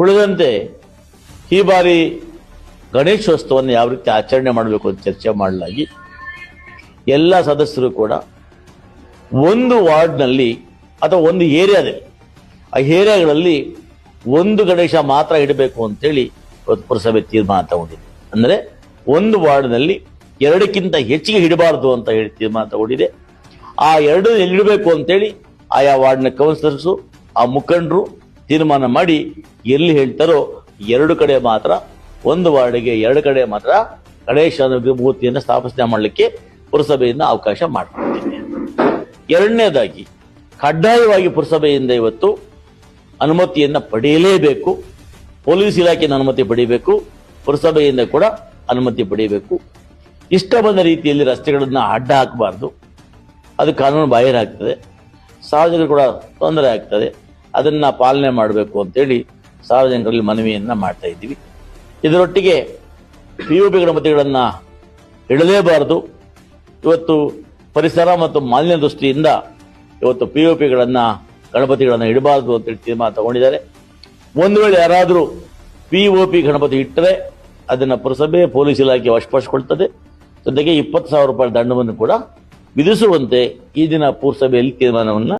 ಉಳಿದಂತೆ ಈ ಬಾರಿ ಗಣೇಶೋತ್ಸವವನ್ನು ಯಾವ ರೀತಿ ಆಚರಣೆ ಮಾಡಬೇಕು ಅಂತ ಚರ್ಚೆ ಮಾಡಲಾಗಿ ಎಲ್ಲ ಸದಸ್ಯರು ಕೂಡ ಒಂದು ವಾರ್ಡ್ನಲ್ಲಿ ಅಥವಾ ಒಂದು ಏರಿಯಾದಲ್ಲಿ, ಆ ಏರಿಯಾಗಳಲ್ಲಿ ಒಂದು ಗಣೇಶ ಮಾತ್ರ ಇಡಬೇಕು ಅಂತೇಳಿ ಇವತ್ತು ಪುರಸಭೆ ತೀರ್ಮಾನ ತಗೊಂಡಿದೆ. ಅಂದರೆ ಒಂದು ವಾರ್ಡ್ನಲ್ಲಿ ಎರಡಕ್ಕಿಂತ ಹೆಚ್ಚಿಗೆ ಇಡಬಾರದು ಅಂತ ಹೇಳಿ ತೀರ್ಮಾನ ತಗೊಂಡಿದೆ. ಆ ಎರಡು ಇಡಬೇಕು ಅಂತೇಳಿ ಆಯಾ ವಾರ್ಡ್ನ ಕೌನ್ಸಿಲರ್ಸು ಆ ಮುಖಂಡರು ತೀರ್ಮಾನ ಮಾಡಿ ಎಲ್ಲಿ ಹೇಳ್ತಾರೋ ಎರಡು ಕಡೆ ಮಾತ್ರ, ಒಂದು ವಾರ್ಡ್ಗೆ ಎರಡು ಕಡೆ ಮಾತ್ರ ಗಣೇಶ ಮೂರ್ತಿಯನ್ನು ಸ್ಥಾಪನೆ ಮಾಡಲಿಕ್ಕೆ ಪುರಸಭೆಯಿಂದ ಅವಕಾಶ ಮಾಡಿಕೊಡ್ತೀನಿ ಎರಡನೇದಾಗಿ, ಕಡ್ಡಾಯವಾಗಿ ಪುರಸಭೆಯಿಂದ ಇವತ್ತು ಅನುಮತಿಯನ್ನು ಪಡೆಯಲೇಬೇಕು. ಪೊಲೀಸ್ ಇಲಾಖೆಯ ಅನುಮತಿ ಪಡೆಯಬೇಕು. ಪುರಸಭೆಯಿಂದ ಕೂಡ ಅನುಮತಿ ಪಡೆಯಬೇಕು. ಇಷ್ಟ ಬಂದ ರೀತಿಯಲ್ಲಿ ರಸ್ತೆಗಳನ್ನು ಅಡ್ಡ ಹಾಕಬಾರ್ದು. ಅದು ಕಾನೂನು ಬಾಹಿರ ಆಗ್ತದೆ. ಸಾರ್ವಜನಿಕರು ಕೂಡ ತೊಂದರೆ ಆಗ್ತದೆ. ಅದನ್ನ ಪಾಲನೆ ಮಾಡಬೇಕು ಅಂತೇಳಿ ಸಾರ್ವಜನಿಕರಲ್ಲಿ ಮನವಿಯನ್ನ ಮಾಡ್ತಾ ಇದ್ದೀವಿ. ಇದರೊಟ್ಟಿಗೆ ಪಿ ಯು ಪಿಗಳ ಗಣಪತಿಗಳನ್ನ ಇಡಲೇಬಾರದು ಇವತ್ತು ಪರಿಸರ ಮತ್ತು ಮಾಲಿನ್ಯ ದೃಷ್ಟಿಯಿಂದ ಇವತ್ತು ಪಿ ಯು ಪಿಗಳನ್ನ ಗಣಪತಿಗಳನ್ನು ಇಡಬಾರದು ಅಂತೇಳಿ ತೀರ್ಮಾನ ತಗೊಂಡಿದ್ದಾರೆ. ಒಂದು ವೇಳೆ ಯಾರಾದರೂ ಪಿ ಒ ಪಿ ಗಣಪತಿ ಇಟ್ಟರೆ ಅದನ್ನ ಪುರಸಭೆ, ಪೊಲೀಸ್ ಇಲಾಖೆ ವಶಪಡಿಸಿಕೊಳ್ತದೆ. ಜೊತೆಗೆ ಇಪ್ಪತ್ತು ಸಾವಿರ ರೂಪಾಯಿ ದಂಡವನ್ನು ಕೂಡ ವಿಧಿಸುವಂತೆ ಈ ದಿನ ಪುರಸಭೆಯಲ್ಲಿ ತೀರ್ಮಾನವನ್ನ